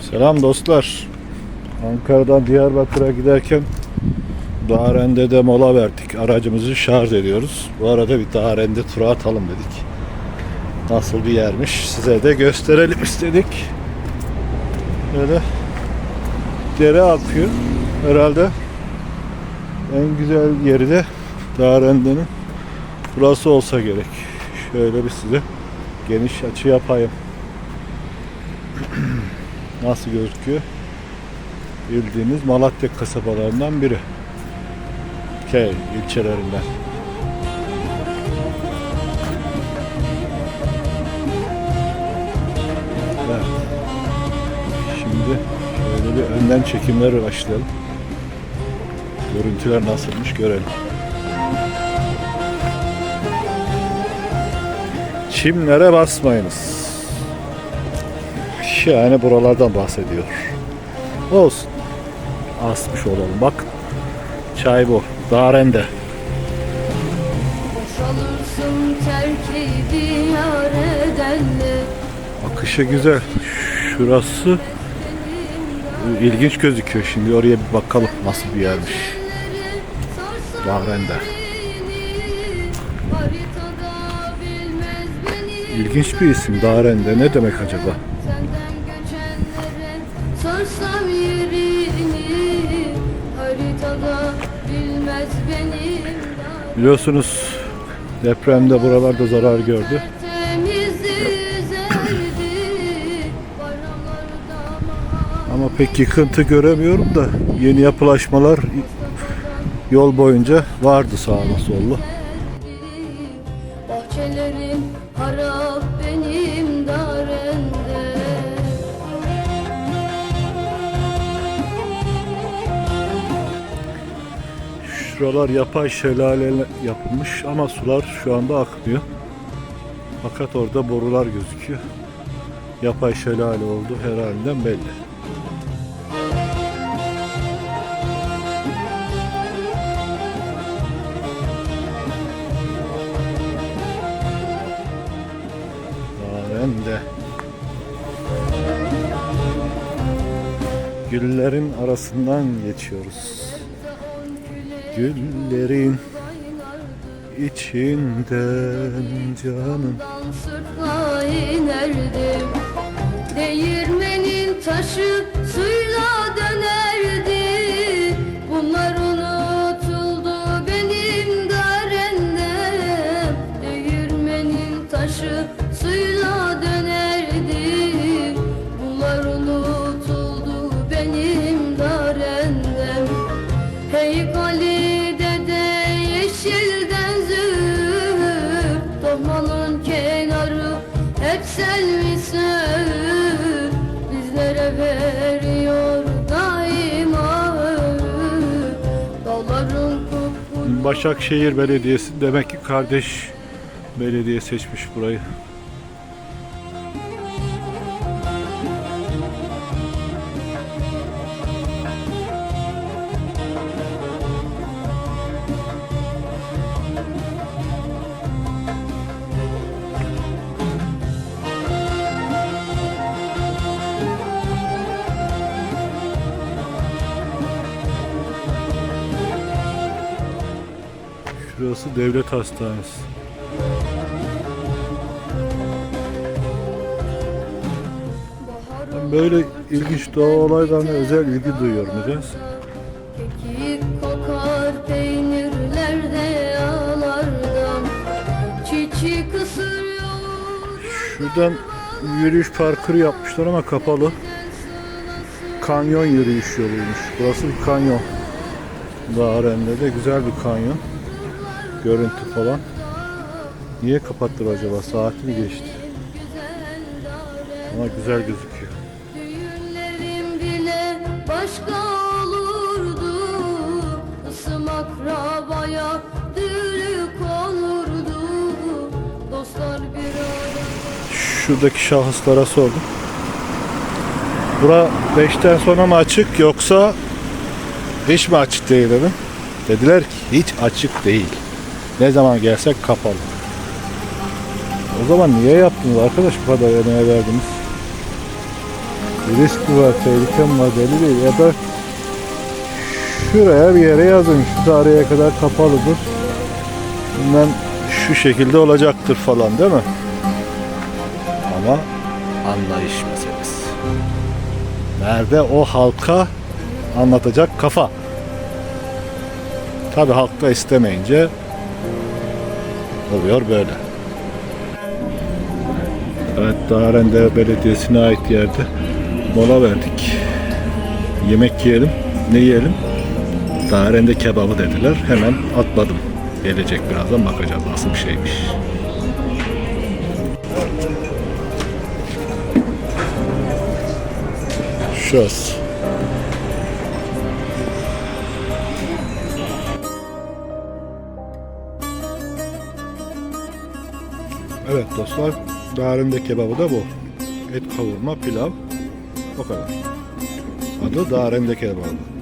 Selam dostlar. Ankara'dan Diyarbakır'a giderken Dağrende'de mola verdik. Aracımızı şarj ediyoruz. Bu arada bir Dağrende tura atalım dedik. Nasıl bir yermiş size de gösterelim istedik. Böyle dere akıyor. Herhalde en güzel yeri de Dağrende'nin burası olsa gerek. Şöyle bir size geniş açı yapayım. Nasıl gözüküyor? Bildiğiniz Malatya kasabalarından biri. Köy ilçelerinden. Evet. Şimdi şöyle bir önden çekimlerle başlayalım. Görüntüler nasılmış görelim. Çimlere basmayınız. Yani buralardan bahsediyor. Olsun. Asmış olalım. Bak. Çay bu. Darende. Akışı güzel. Şurası ilginç gözüküyor. Şimdi oraya bir bakalım nasıl bir yermiş. Beni İlginç bir isim Darende. Ne demek acaba? Yerini Haritada bilmez benim Biliyorsunuz depremde buralarda zarar gördü. Ama pek yıkıntı göremiyorum da yeni yapılaşmalar yol boyunca vardı sağda sollu. Şuralar yapay şelale yapılmış ama sular şu anda akmıyor. Fakat orada borular gözüküyor. Yapay şelale oldu her halinden belli. Darende. Güllerin arasından geçiyoruz. Güllerin içinden canım. Sırtla inerdim. Değirmenin taşı suyla dönerdi. Bunlar unutuldu benim darendem Değirmenin taşı suyla Başakşehir Belediyesi demek ki kardeş belediye seçmiş burayı. Şurası devlet hastanesi. Ben böyle ilginç doğa olaylarına özel ilgi duyuyorum nedense. Kekik kokar peynirlerde Şuradan yürüyüş parkuru yapmışlar ama kapalı. Kanyon yürüyüş yoluymuş. Burası bir kanyon. Dağren'de de güzel bir kanyon. Görüntü falan. Niye kapattılar acaba? Saati mi geçti? Ama güzel gözüküyor. Düğünlerim bile başka olurdu Isım akrabaya dürük olurdu Dostlar bir arada Şuradaki şahıslara sordum. Bura 5'ten sonra mı açık yoksa hiç mi açık değil dedim. Dediler ki hiç açık değil. Ne zaman gelsek kapalı. O zaman niye yaptınız arkadaş bu kadar emeğe verdiniz? Risk var, tehlike mi var belli değil. Ya da şuraya bir yere yazın. Şu tarihe kadar kapalıdır. Bundan şu şekilde olacaktır falan değil mi? Ama anlayış meselesi. Nerede o halka anlatacak kafa? Tabi halk da istemeyince oluyor böyle. Evet Darende Belediyesi'ne ait yerde mola verdik. Yemek yiyelim. Ne yiyelim? Darende kebabı dediler. Hemen atladım. Gelecek birazdan bakacağız nasıl bir şeymiş. Şurası. Evet dostlar, Darende kebabı da bu. Et kavurma, pilav, o kadar. Adı Darende kebabı.